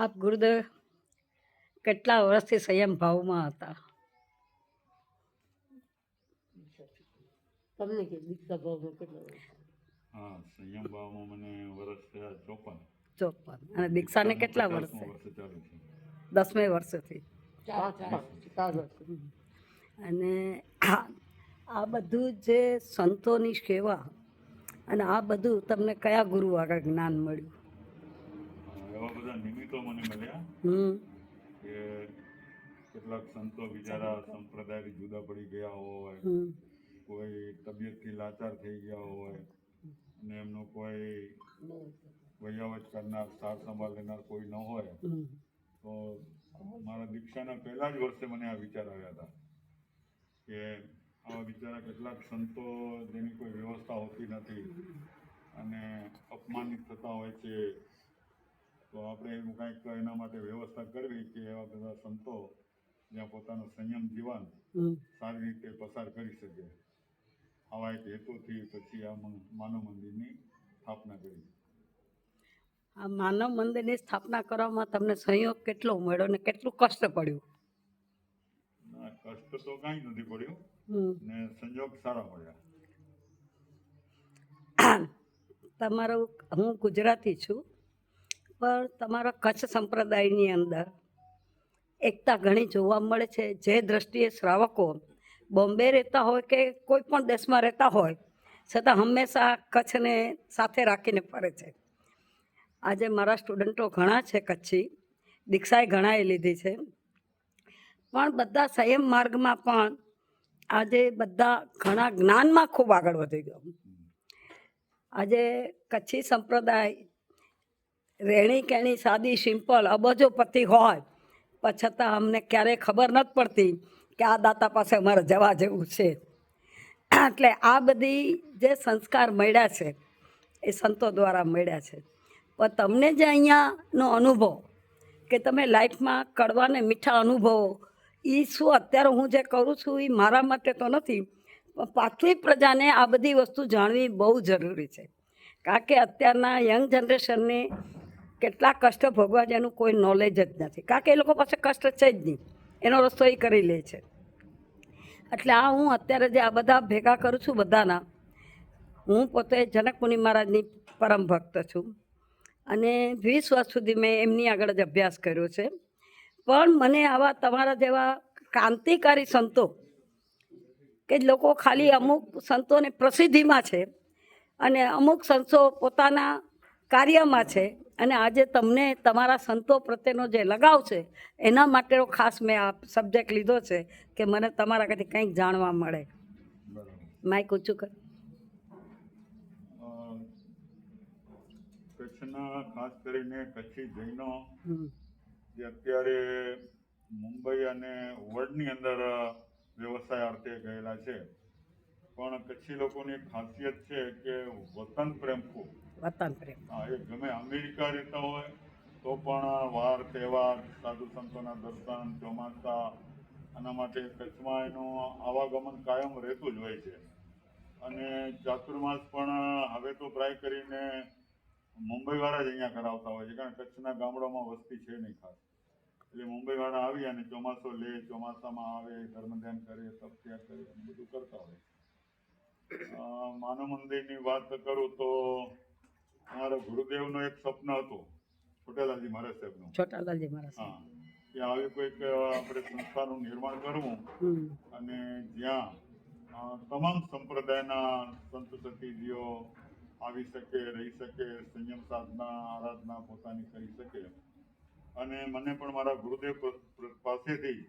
આપ ગુરુદેવ કેટલા વર્ષથી સંયમ ભાવમાં હતા? તમને કે દીક્ષા ભાવમાં કેટલા વર્ષ? હા સંયમ ભાવમાં મને વર્ષ થયા ચોપન. ચોપન. અને દીક્ષાને કેટલા વર્ષે? દસમે વર્ષથી. અને આ આ બધું જે સંતોની સેવા અને આ બધું તમને કયા ગુરુ આગળ જ્ઞાન મળ્યું? નિમિત્તો મને મળ્યા કે કેટલાક સંતો બિચારા સંપ્રદાયથી જુદા પડી ગયા હોય. કોઈ તબિયતથી લાચાર થઈ ગયા હોય. અને એમનો કોઈ વયાવત કરનાર સાર સંભાળ લેનાર કોઈ ન હોય. તો મારા દીક્ષાના પહેલા જ વર્ષે મને આ વિચાર આવ્યા હતા. કે આવા બિચારા કેટલાક સંતો જેની કોઈ વ્યવસ્થા હોતી નથી અને અપમાનિત થતા હોય છે. તો આપણે એવું કાંઈક એના માટે વ્યવસ્થા કરવી કે એવા બધા સંતો જ્યાં પોતાનું સંયમ જીવન સારી રીતે પસાર કરી શકે. આવા એક હેતુથી પછી આ માનવ મંદિરની સ્થાપના કરી. આ માનવ મંદિરની સ્થાપના કરવામાં તમને સહયોગ કેટલો મળ્યો અને કેટલું કષ્ટ પડ્યું? કષ્ટ તો કાંઈ નથી પડ્યું. ને સંજોગ સારા મળ્યા. તમારું હું ગુજરાતી છું. પણ તમારા કચ્છ સંપ્રદાયની અંદર એકતા ઘણી જોવા મળે છે. જે દ્રષ્ટિએ શ્રાવકો બોમ્બે રહેતા હોય કે કોઈ પણ દેશમાં રહેતા હોય, છતાં હંમેશા કચ્છને સાથે રાખીને ફરે છે. આજે મારા સ્ટુડન્ટો ઘણા છે કચ્છી, દીક્ષાએ ઘણાએ લીધી છે. પણ બધા સંયમ માર્ગમાં પણ આજે બધા ઘણા જ્ઞાનમાં ખૂબ આગળ વધી ગયો. આજે કચ્છી સંપ્રદાય રહેણી કહેણી સાદી, સિમ્પલ, અબજોપતિ હોય. પણ છતાં અમને ક્યારેય ખબર નથી પડતી કે આ દાતા પાસે અમારે જવા જેવું છે. એટલે આ બધી જે સંસ્કાર મળ્યા છે, એ સંતો દ્વારા મળ્યા છે. પણ તમને જે અહીંયાનો અનુભવ, કે તમે લાઈફમાં કડવા ને મીઠા અનુભવો એ શું અત્યારે હું જે કરું છું એ મારા માટે તો નથી, પણ પાછલી પ્રજાને આ બધી વસ્તુ જાણવી બહુ જરૂરી છે. કારણ કે અત્યારના યંગ જનરેશનને કેટલા કષ્ટ ભોગવા જેનું કોઈ નોલેજ જ નથી. કારણ કે એ લોકો પાસે કષ્ટ છે જ નહીં. એનો રસ્તો એ કરી લે છે. એટલે આ હું અત્યારે જે આ બધા ભેગા કરું છું બધાના, હું પોતે જનકમુનિ મહારાજની પરમ ભક્ત છું. અને વીસ વર્ષ સુધી મેં એમની આગળ જ અભ્યાસ કર્યો છે. પણ મને આવા તમારા જેવા ક્રાંતિકારી સંતો, કે લોકો ખાલી અમુક સંતોને પ્રસિદ્ધિમાં છે અને અમુક સંતો પોતાના કાર્યમાં છે અને આજે તમને તમારા સંતો પ્રત્યેનો જે લગાવ છે એના માટેનો ખાસ મેં આ સબ્જેક્ટ લીધો છે કે મને તમારા કાંઈથી કંઈક જાણવા મળે. માઇક ઊંચું કર. કચ્છના ખાસ કરીને કચ્છી જૈનો જે અત્યારે મુંબઈ અને વર્લ્ડની અંદર વ્યવસાય અર્થે ગયેલા છે. પણ કચ્છી લોકોની ખાસિયત છે કે વતન પ્રેમ ખૂબ. વતન પ્રેમ ગમે અમેરિકા રહેતા હોય, તો પણ વાર, તહેવાર, સાધુ સંતોના દર્શન, ચોમાસા, આના માટે કચ્છમાં એનું આવાગમન કાયમ રહેતું જ હોય છે. અને ચાતુર્માસ પણ હવે તો પ્રાય કરીને મુંબઈવાળા જ અહીંયા કરાવતા હોય છે, કારણ કચ્છના ગામડામાં વસ્તી છે નહીં ખાસ. એટલે મુંબઈવાળા આવી અને ચોમાસો લે, ચોમાસામાં આવે ધર્મધ્યાન કરે તપત્યાગ કરે બધું કરતા હોય માનવ મંદિરની વાત કરું તો અમારા ગુરુદેવનું એક સ્વપ્ન હતું છોટેલાલજી મહારાજ સાહેબનું. છોટાલાલજી મહારાજ હા. કે આવી કોઈક આપણે સંસ્થાનું નિર્માણ કરવું. અને જ્યાં તમામ સંપ્રદાયના સંત સતીજીઓ આવી શકે રહી શકે સંયમ સાધના આરાધના પોતાની કરી શકે. અને મને પણ મારા ગુરુદેવ પાસેથી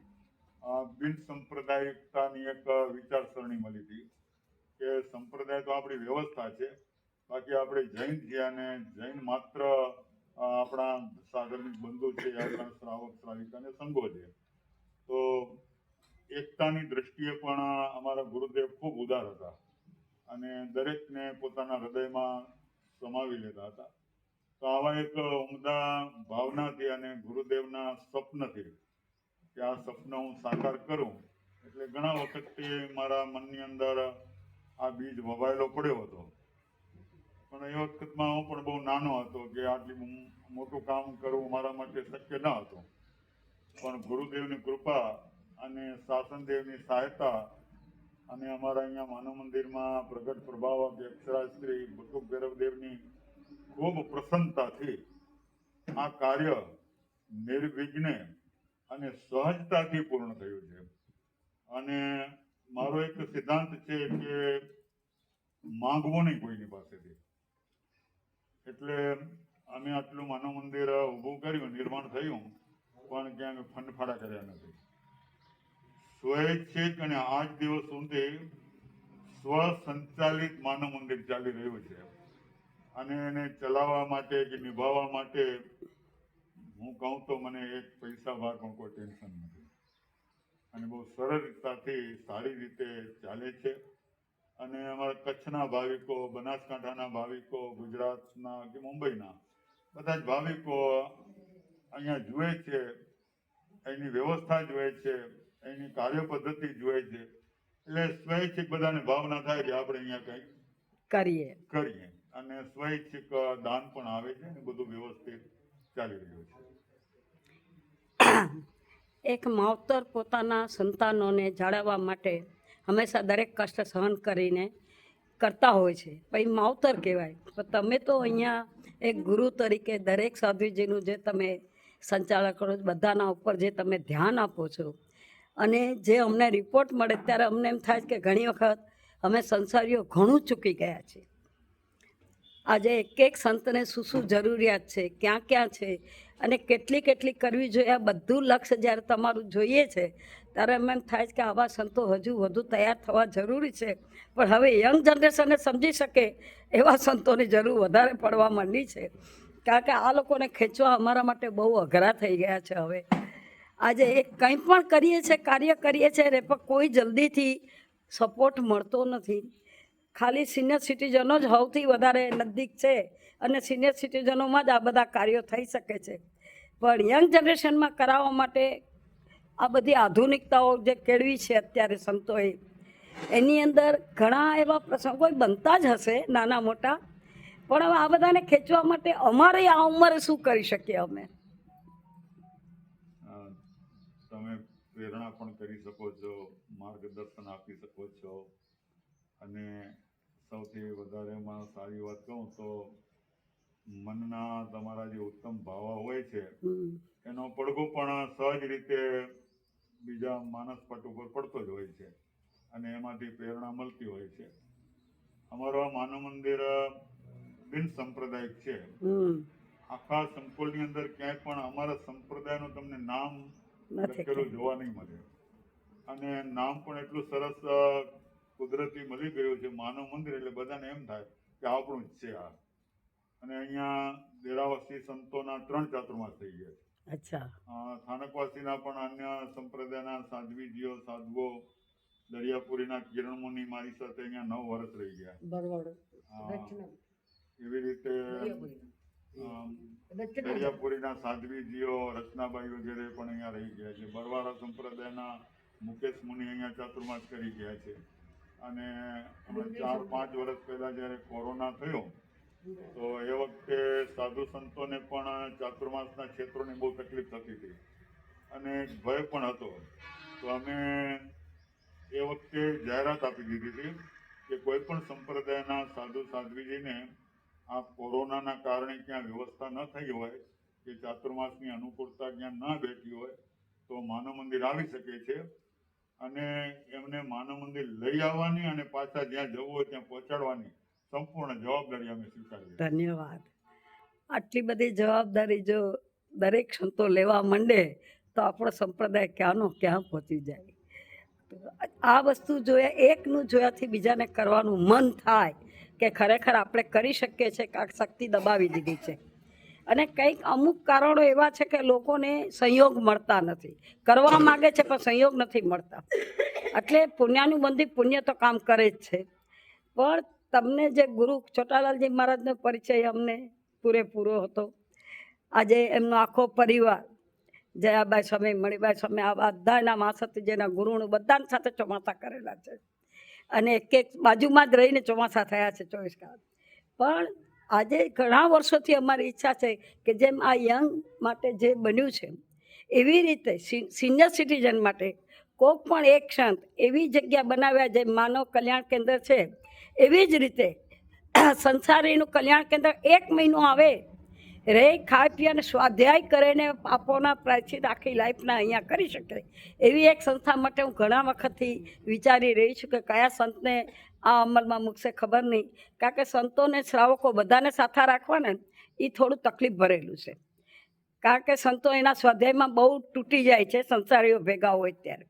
બિન સંપ્રદાયિકતાની એક વિચારસરણી મળી હતી કે સંપ્રદાય તો આપણી વ્યવસ્થા છે બાકી આપણે જૈન છીએ અને જૈન માત્ર આપણા સાગરનિક બંધુ છે, આપણા શ્રાવક, શ્રાવિકા અને સંઘો છે. તો એકતાની દ્રષ્ટિએ પણ અમારા ગુરુદેવ ખૂબ ઉદાર હતા અને દરેકને પોતાના હૃદયમાં સમાવી લેતા હતા. તો આવા એક ઉમદા ભાવનાથી અને ગુરુદેવના સ્વપ્નથી કે આ સપન હું સાકાર કરું. એટલે ઘણા વખતથી મારા મનની અંદર આ બીજ વવાયેલો પડ્યો હતો. પણ એ વખતમાં હું પણ બહુ નાનો હતો કે આટલી મોટું કામ કરવું મારા માટે શક્ય ન હતું. પણ ગુરુદેવની કૃપા અને શાસનદેવની સહાયતા અને અમારા અહીંયા માનવ મંદિરમાં પ્રગટ પ્રભાવક અક્ષરાશ્રી બટુક ભૈરવદેવની ખૂબ પ્રસન્નતાથી આ કાર્ય નિર્વિઘ્ને અને સહજતાથી પૂર્ણ થયું છે. અને મારો એક સિદ્ધાંત છે કે માંગવું નહીં કોઈની પાસેથી. એટલે અમે આટલું માનવ મંદિર ઊભું કર્યું, નિર્માણ થયું, પણ ક્યાંય ફંડફાળા કર્યા નથી. સ્વૈચ્છિક અને આજ દિવસ સુધી સ્વસંચાલિત માનવ મંદિર ચાલી રહ્યું છે. અને એને ચલાવવા માટે કે નિભાવવા માટે હું કહું તો મને એક પૈસા ભાર પણ કોઈ ટેન્શન નથી. અને બહુ સરળતાથી સારી રીતે ચાલે છે. અને અમારા કચ્છના ભાવિકો બનાસકાંઠાના ભાવિકો ગુજરાતના કે મુંબઈના બધા જ ભાવિકો અહીંયા જુએ છે એની વ્યવસ્થા જુએ છે એની કાર્ય પદ્ધતિ જુએ છે. એટલે સ્વૈચ્છિક બધાને ભાવના થાય કે આપણે અહીંયા કંઈક કરીએ. કરીએ. અને સ્વૈચ્છિક દાન પણ આવે છે ને બધું વ્યવસ્થિત ચાલી રહ્યું છે. એક માવતર પોતાના સંતાનોને જાળવવા માટે હંમેશા દરેક કષ્ટ સહન કરીને કરતા હોય છે. પછી માવતર કહેવાય. પણ તમે તો અહીંયા એક ગુરુ તરીકે દરેક સાધુજીનું જે તમે સંચાલન કરો છો, બધાના ઉપર જે તમે ધ્યાન આપો છો, અને જે અમને રિપોર્ટ મળે ત્યારે અમને એમ થાય કે ઘણી વખત અમે સંસારીઓ ઘણું ચૂકી ગયા છીએ આજે એક એક સંતને શું શું જરૂરિયાત છે, ક્યાં ક્યાં છે, અને કેટલી કેટલી કરવી જોઈએ, આ બધું લક્ષ્ય જ્યારે તમારું જોઈએ છે ત્યારે એમ એમ થાય છે કે આવા સંતો હજુ વધુ તૈયાર થવા જરૂરી છે. પણ હવે યંગ જનરેશનને સમજી શકે એવા સંતોની જરૂર વધારે પડવા માંડી છે. કારણ કે આ લોકોને ખેંચવા અમારા માટે બહુ અઘરા થઈ ગયા છે હવે. આજે એ કંઈ પણ કરીએ છીએ કાર્ય કરીએ છીએ રે પણ કોઈ જલ્દીથી સપોર્ટ મળતો નથી. ખાલી સિનિયર સિટીઝનો જ સૌથી વધારે નજીક છે અને સિનિયર સિટીઝનોમાં જ આ બધા કાર્યો થઈ શકે છે. પણ યંગ જનરેશનમાં કરાવવા માટે આ બધી આધુનિકતાઓ જે કેળવી છે અત્યારે સંતોએ એની અંદર ઘણા એવા પ્રસંગો બનતા જ હશે નાના મોટા પણ હવે આ બધાને ખેંચવા માટે અમારે આ ઉંમરે શું કરી શકીએ અમે? તમે પ્રેરણા પણ કરી શકો છો માર્ગદર્શન આપી શકો છો અને સૌથી વધારે માં સારી વાત કહું તો મનના તમારા જે ઉત્તમ ભાવા હોય છે એનો પડઘો પણ સહજ રીતે બીજા માનસ પટ ઉપર પડતો જ હોય છે અને એમાંથી પ્રેરણા મળતી હોય છે. અમારું આ માનવ મંદિર બિન સંપ્રદાયિક છે. આખા સંકુલની અંદર ક્યાંય પણ અમારા સંપ્રદાયનું તમને નામ લખેલું જોવા નહીં મળે. અને નામ પણ એટલું સરસ કુદરતી મળી ગયું છે માનવ મંદિર એટલે બધાને એમ થાય કે આપણું જ છે આ. અને અહીંયા દેરાવાસી સંતોના ત્રણ ચાતુર્માસ થઈ ગયા છે. અચ્છા. સ્થાનકવાસીના પણ અન્ય સંપ્રદાયના સાધ્વીજીઓ સાધુઓ દરિયાપુરીના કિરણમુનિ મારી સાથે અહીંયા નવ વર્ષ રહી ગયા. બરોબર એવી રીતે દરિયાપુરીના. સાધ્વીજીઓ રચનાબાઈ વગેરે પણ અહીંયા રહી ગયા છે. બરવાળા સંપ્રદાયના મુકેશ મુનિ અહીંયા ચાતુર્માસ કરી ગયા છે. અને ચાર પાંચ વર્ષ પહેલા જ્યારે કોરોના થયો તો એ વખતે સાધુ સંતોને પણ ચાતુર્માસના ક્ષેત્રોની બહુ તકલીફ થતી હતી. અને ભય પણ હતો. તો અમે એ વખતે જાહેરાત આપી દીધી હતી કે કોઈ પણ સંપ્રદાયના સાધુ સાધ્વીજીને આ કોરોનાના કારણે ક્યાં વ્યવસ્થા ન થઈ હોય, કે ચાતુર્માસની અનુકૂળતા ક્યાં ન બેઠી હોય, તો માનવ મંદિર આવી શકે છે. અને એમને માનવ મંદિર લઈ આવવાની અને પાછા જ્યાં જવું હોય ત્યાં પહોંચાડવાની સંપૂર્ણ જવાબદારી અમે સ્વીકારીએ ધન્યવાદ. આટલી બધી જવાબદારી જો દરેક સંતો લેવા માંડે, તો આપણો સંપ્રદાય ક્યાંનો ક્યાં પહોંચી જાય? આ વસ્તુ જોયા, એકનું જોયાથી બીજાને કરવાનું મન થાય કે ખરેખર આપણે કરી શકીએ છીએ કે શક્તિ દબાવી દીધી છે. અને કંઈક અમુક કારણો એવા છે કે લોકોને સંયોગ મળતા નથી. કરવા માગે છે પણ સંયોગ નથી મળતા. એટલે પુણ્યાનું બંધી પુણ્ય તો કામ કરે જ છે. પણ તમને જે ગુરુ છોટાલાલજી મહારાજનો પરિચય અમને પૂરેપૂરો હતો. આજે એમનો આખો પરિવાર, જયાબાઈ સ્વામી, મણિબાઈ સ્વામી, આ બધાના માસથી જેના ગુરુનું બધાની સાથે ચોમાસા કરેલા છે. અને એક એક બાજુમાં જ રહીને ચોમાસા થયા છે ચોવીસ કલાક. પણ આજે ઘણા વર્ષોથી અમારી ઈચ્છા છે કે જેમ આ યંગ માટે જે બન્યું છે, એવી રીતે સિનિયર સિટીઝન માટે કોક પણ એક ક્ષણ એવી જગ્યા બનાવ્યા જે માનવ કલ્યાણ કેન્દ્ર છે એવી જ રીતે સંસારીનું કલ્યાણ કેન્દ્ર એક મહિનો આવે રહે ખાઈ પી અને સ્વાધ્યાય કરીને પાપોના પ્રાયશ્ચિત આખી લાઈફના અહીંયા કરી શકે. એવી એક સંસ્થા માટે હું ઘણા વખતથી વિચારી રહી છું કે કયા સંતને આ અમલમાં મૂકશે ખબર નહીં. કારણ કે સંતોને શ્રાવકો બધાને સાથે રાખવાને એ થોડું તકલીફ ભરેલું છે. કારણ કે સંતો એના સ્વાધ્યાયમાં બહુ તૂટી જાય છે, સંસારીઓ ભેગા હોય ત્યારે.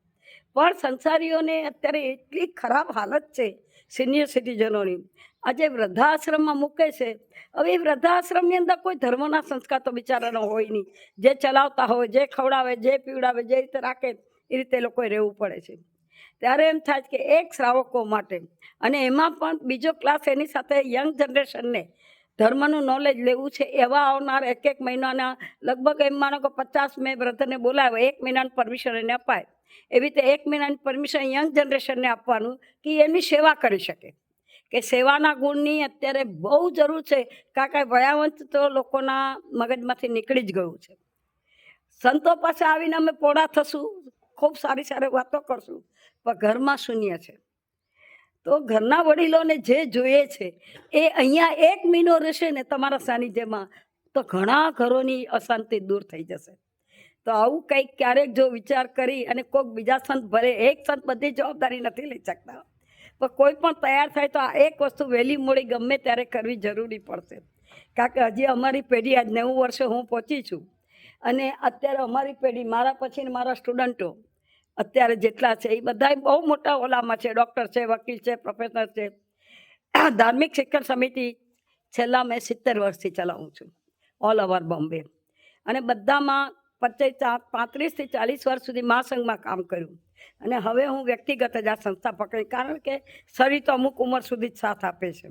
પણ સંસારીઓને અત્યારે એટલી ખરાબ હાલત છે સિનિયર સિટીઝનોની. આજે વૃદ્ધાશ્રમમાં મૂકે છે. હવે એ વૃદ્ધાશ્રમની અંદર કોઈ ધર્મના સંસ્કાર તો બિચારાનો હોય નહીં. જે ચલાવતા હોય, જે ખવડાવે, જે પીવડાવે, જે રીતે રાખે, એ રીતે લોકોએ રહેવું પડે છે. ત્યારે એમ થાય કે એક શ્રાવકો માટે અને એમાં પણ બીજો ક્લાસ એની સાથે યંગ જનરેશનને ધર્મનું નોલેજ લેવું છે, એવા આવનાર એક એક મહિનાના, લગભગ એમ માનો કે પચાસ મેં વ્રતને બોલાવે એક મહિનાનું પરમિશન એને અપાય. એવી રીતે એક મહિનાની પરમિશન યંગ જનરેશનને આપવાનું કે એમની સેવા કરી શકે. કે સેવાના ગુણની અત્યારે બહુ જરૂર છે. કારણ કે ભયાવંત તો લોકોના મગજમાંથી નીકળી જ ગયું છે. સંતો પાસે આવીને અમે પોળા થશું, ખૂબ સારી સારી વાતો કરશું, પણ ઘરમાં શૂન્ય છે. તો ઘરના વડીલોને જે જોઈએ છે, એ અહીંયા એક મહિનો રહેશે ને તમારા સાનિધ્યમાં તો ઘણા ઘરોની અશાંતિ દૂર થઈ જશે. તો આવું કંઈક ક્યારેક જો વિચાર કરી અને કોઈક બીજા સંત ભરે એક સંત બધી જવાબદારી નથી લઈ શકતા, પણ કોઈ પણ તૈયાર થાય તો આ એક વસ્તુ વહેલી મોડી ગમે ત્યારે કરવી જરૂરી પડશે. કારણ કે હજી અમારી પેઢી આજ નેવું વર્ષે હું પહોંચી છું અને અત્યારે અમારી પેઢી મારા પછી મારા સ્ટુડન્ટો અત્યારે જેટલા છે એ બધા બહુ મોટા ઓલામાં છે, ડૉક્ટર છે, વકીલ છે, પ્રોફેસર છે. ધાર્મિક શિક્ષણ સમિતિ છેલ્લા મેં સિત્તેર વર્ષથી ચલાવું છું, ઓલ ઓવર બોમ્બે. અને બધામાં પચીસ પાંત્રીસથી ચાલીસ વર્ષ સુધી મહાસંઘમાં કામ કર્યું. અને હવે હું વ્યક્તિગત જ આ સંસ્થા પકડી, કારણ કે શરીર તો અમુક ઉંમર સુધી જ સાથ આપે છે.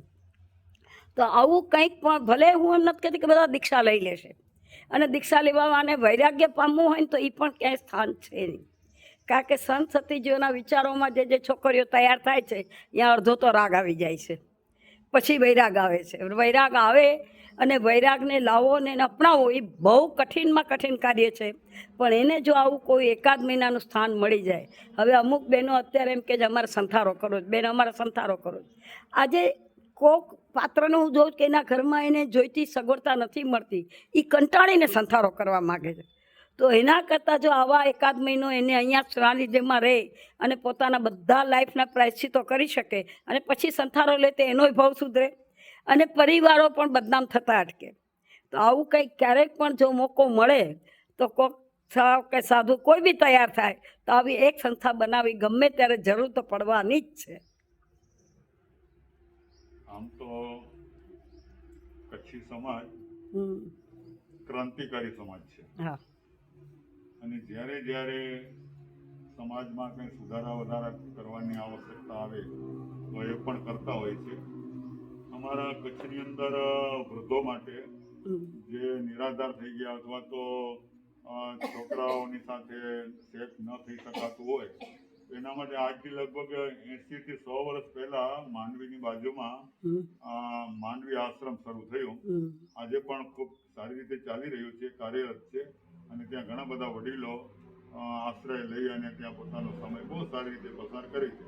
તો આવું કંઈક પણ ભલે હું એમ નથી કહેતી કે બધા દીક્ષા લઈ લેશે. અને દીક્ષા લેવાને વૈરાગ્ય પામવું હોય ને તો એ પણ ક્યાંય સ્થાન છે નહીં. કારણ કે સંત સતીજીઓના વિચારોમાં જે જે છોકરીઓ તૈયાર થાય છે, ત્યાં અડધો તો રાગ આવી જાય છે. પછી વૈરાગ આવે છે. વૈરાગ આવે અને વૈરાગને લાવો અને એને અપનાવો, એ બહુ કઠિનમાં કઠિન કાર્ય છે. પણ એને જો આવું કોઈ એકાદ મહિનાનું સ્થાન મળી જાય, હવે અમુક બહેનો અત્યારે એમ કે છે, અમારે સંથારો કરો જ બેન, અમારે સંથારો કરો આજે કોક પાત્રને હું જોઉં કે એના ઘરમાં એને જોઈતી સગવડતા નથી મળતી એ કંટાળીને સંથારો કરવા માગે છે. તો એના કરતાં જો આવા એકાદ મહિનો એને અહીંયા સાનિધ્યમાં રહે અને પોતાના બધા લાઈફના પ્રાયશ્ચિતો કરી શકે અને પછી સંથારો લે તે એનોય ભાવ સુધરે. અને પરિવારો પણ બદનામ થતા અટકે. તો આવું કંઈક ક્યારેક પણ જો મોકો મળે તો કોક સાવ કે સાધુ કોઈ બી તૈયાર થાય તો આવી એક સંસ્થા બનાવી ગમે ત્યારે જરૂર તો પડવાની જ છે. આમ તો કચ્છી સમાજ ક્રાંતિકારી સમાજ છે. હા. અને જ્યારે જ્યારે સમાજમાં કંઈ સુધારા વધારા કરવાની આવશ્યકતા આવે તો એ પણ કરતા હોય છે. અમારા કચ્છની અંદર વૃદ્ધો માટે જે નિરાધાર થઈ ગયા અથવા તો છોકરાઓની સાથે સેફ ન થઈ શકાતું હોય એના માટે આજથી લગભગ એસી થી સો વર્ષ પહેલા માંડવીની બાજુમાં માંડવી આશ્રમ શરૂ થયો. આજે પણ ખૂબ સારી રીતે ચાલી રહ્યું છે કાર્યરત છે અને ત્યાં ઘણા બધા વડીલો આશ્રય લઈ અને ત્યાં પોતાનો સમય બહુ સારી રીતે પસાર કરે છે.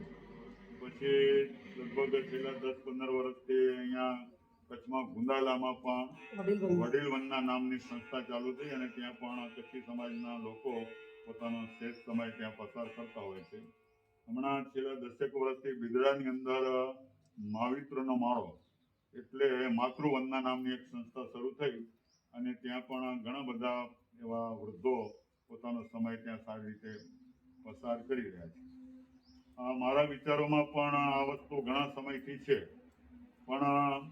પછી લગભગ છેલ્લા દસ પંદર વર્ષથી અહીંયા કચ્છમાં ગુંદાલામાં પણ વડીલ વનના નામની સંસ્થા ચાલુ થઈ અને ત્યાં પણ કચ્છી સમાજના લોકો પોતાનો શેષ સમય ત્યાં પસાર કરતા હોય છે. હમણાં છેલ્લા દસેક વર્ષથી બિદડાની અંદર માવિત્રનો માળો એટલે માતૃવંદના નામની એક સંસ્થા શરૂ થઈ અને ત્યાં પણ ઘણા બધા એવા વૃદ્ધો પોતાનો સમય ત્યાં સારી રીતે પસાર કરી રહ્યા છે. મારા વિચારોમાં પણ આ વસ્તુ ઘણા સમયથી છે. પણ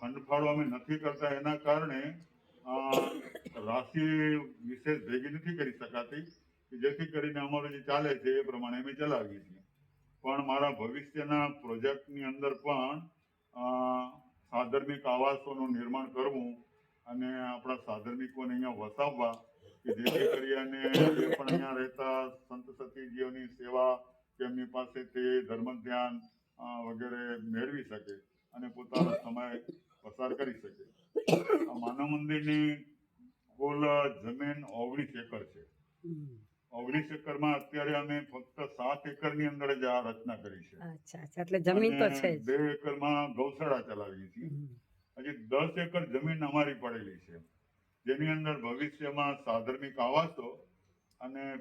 ફંડફાળો અમે નથી કરતા એના કારણે રાશિ વિશેષ ભેગી નથી કરી શકાતી જેથી કરીને અમારું જે ચાલે છે એ પ્રમાણે અમે ચલાવીએ છીએ. પણ મારા ભવિષ્યના પ્રોજેક્ટની અંદર પણ સાધર્મિક આવાસોનું નિર્માણ કરવું અને આપણા સાધર્મિકોને અહીંયા વસાવવા કે જેથી કરીને એ પણ અહીંયા રહેતા સંત સતીજીઓની સેવા કે એમની પાસેથી ધર્મ ધ્યાન વગેરે મેળવી શકે અને પોતાનો સમય પસાર કરી શકે. આ માનવ મંદિરની કુલ જમીન ઓગણીસ એકર છે. ઓગણીસ એકરમાં અત્યારે અમે ફક્ત સાત એકરની અંદર જ આ રચના કરી છે. અચ્છા અચ્છા એટલે જમીન તો છે બે એકરમાં ગૌશાળા ચલાવીએ છીએ. હજી દસ એકર જમીન અમારી પડેલી છે. જેની અંદર ભવિષ્યમાં સાધર્મિક આવાસો અને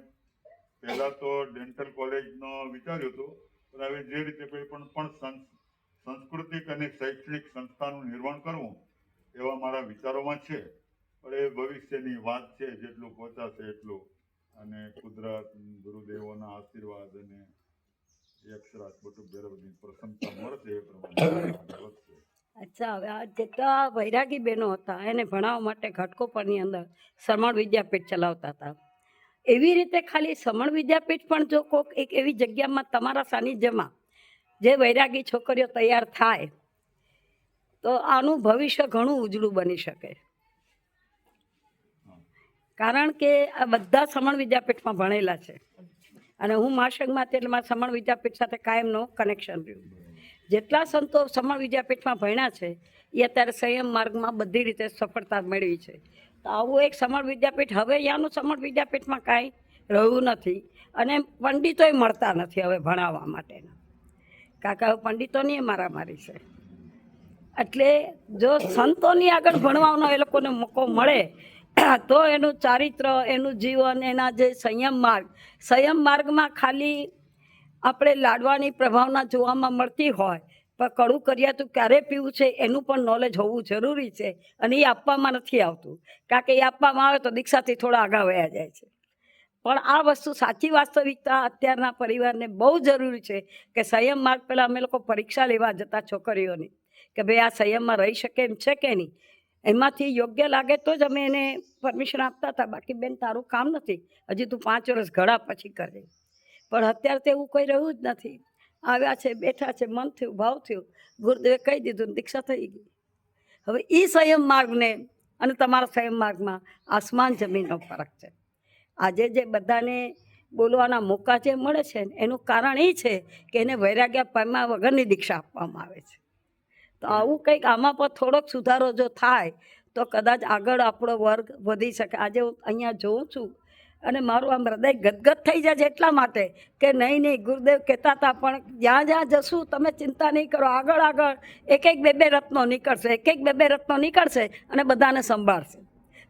પહેલા તો ડેન્ટલ કોલેજનો વિચાર્યું હતું પણ હવે જે રીતે કોઈ પણ સાંસ્કૃતિક અને શૈક્ષણિક સંસ્થાનું નિર્માણ કરવું એવા મારા વિચારોમાં છે. પણ એ ભવિષ્યની વાત છે જેટલું પહોંચાશે એટલું. અને કુદરત ગુરુદેવોના આશીર્વાદ અને અક્ષરાત કુટુંબ બધી પ્રસન્નતા મળશે એ પ્રમાણે. અચ્છા, હવે આ જેટલા વૈરાગી બહેનો હતા, એને ભણાવવા માટે ઘાટકોપરની અંદર સમણ વિદ્યાપીઠ ચલાવતા હતા. એવી રીતે ખાલી સમણ વિદ્યાપીઠ પણ જો કોઈક એક એવી જગ્યામાં તમારા સાનિધ્યમાં જે વૈરાગી છોકરીઓ તૈયાર થાય, તો આનું ભવિષ્ય ઘણું ઉજળું બની શકે. કારણ કે આ બધા સમણ વિદ્યાપીઠમાં ભણેલા છે. અને હું માશંગમાં એટલે મારા સમણ વિદ્યાપીઠ સાથે કાયમનો કનેક્શન રહ્યું. જેટલા સંતો સમર વિદ્યાપીઠમાં ભણ્યા છે, એ અત્યારે સંયમ માર્ગમાં બધી રીતે સફળતા મેળવી છે. તો આવું એક સમણ વિદ્યાપીઠ, હવે અહીંયાનું સમણ વિદ્યાપીઠમાં કાંઈ રહ્યું નથી અને પંડિતોય મળતા નથી હવે ભણાવવા માટેના. કાકા, હવે પંડિતોની મારામારી છે. એટલે જો સંતોની આગળ ભણવાનો એ લોકોને મોકો મળે, તો એનું ચારિત્ર, એનું જીવન, એના જે સંયમ માર્ગ, સંયમ માર્ગમાં ખાલી આપણે લાડવાની પ્રભાવના જોવામાં મળતી હોય, પણ કડું કર્યાતું ક્યારે પીવું છે એનું પણ નોલેજ હોવું જરૂરી છે અને એ આપવામાં નથી આવતું. કારણ કે એ આપવામાં આવે તો દીક્ષાથી થોડા આગા વયા જાય છે. પણ આ વસ્તુ સાચી વાસ્તવિકતા અત્યારના પરિવારને બહુ જરૂરી છે કે સંયમ માર્ગ પહેલાં અમે લોકો પરીક્ષા લેવા જતા છોકરીઓની કે ભાઈ આ સંયમમાં રહી શકે એમ છે કે નહીં? એમાંથી યોગ્ય લાગે તો જ અમે એને પરમિશન આપતા હતા. બાકી બેન, તારું કામ નથી. હજી તું પાંચ વર્ષ ઘડા પછી કરે. પણ અત્યારે તો એવું કોઈ રહ્યું જ નથી. આવ્યા છે, બેઠા છે, મન થયું, ભાવ થયું. ગુરુદેવે કહી દીધું, દીક્ષા થઈ ગઈ. હવે એ સંયમ માર્ગને અને તમારા સંયમ માર્ગમાં આસમાન જમીનનો ફરક છે. આજે જે બધાને બોલવાના મોકા જે મળે છે, એનું કારણ એ છે કે એને વૈરાગ્ય પામ્યા વગરની દીક્ષા આપવામાં આવે છે. તો આવું કંઈક આમાં પણ થોડોક સુધારો જો થાય, તો કદાચ આગળ આપણો વર્ગ વધી શકે. આજે હું અહીંયા જોઉં છું અને મારું આમ હૃદય ગદગદ થઈ જાય છે એટલા માટે કે નહીં નહીં, ગુરુદેવ કહેતા હતા, પણ જ્યાં જ્યાં જશું, તમે ચિંતા નહીં કરો. આગળ આગળ એક એક બે બે રત્નો નીકળશે, એક એક બે બે રત્નો નીકળશે અને બધાને સંભાળશે.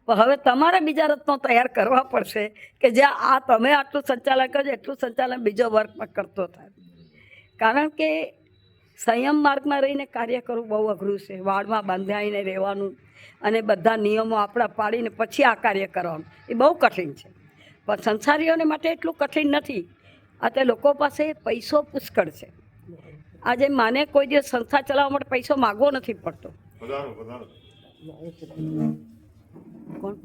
પણ હવે તમારે બીજા રત્નો તૈયાર કરવા પડશે કે જ્યાં આ તમે આટલું સંચાલન કરજો, એટલું સંચાલન બીજો વર્ગમાં કરતો થાય. કારણ કે સંયમ માર્ગમાં રહીને કાર્ય કરવું બહુ અઘરું છે. વાળમાં બાંધાઈને રહેવાનું અને બધા નિયમો આપણા પાડીને પછી આ કાર્ય કરવાનું, એ બહુ કઠિન છે. પણ સંસારીઓને માટે એટલું કઠિન નથી. આ તે લોકો પાસે પૈસો પુષ્કળ છે. આજે માને કોઈ દિવસ સંસ્થા ચલાવવા માટે પૈસો માગવો નથી પડતો. કોણ?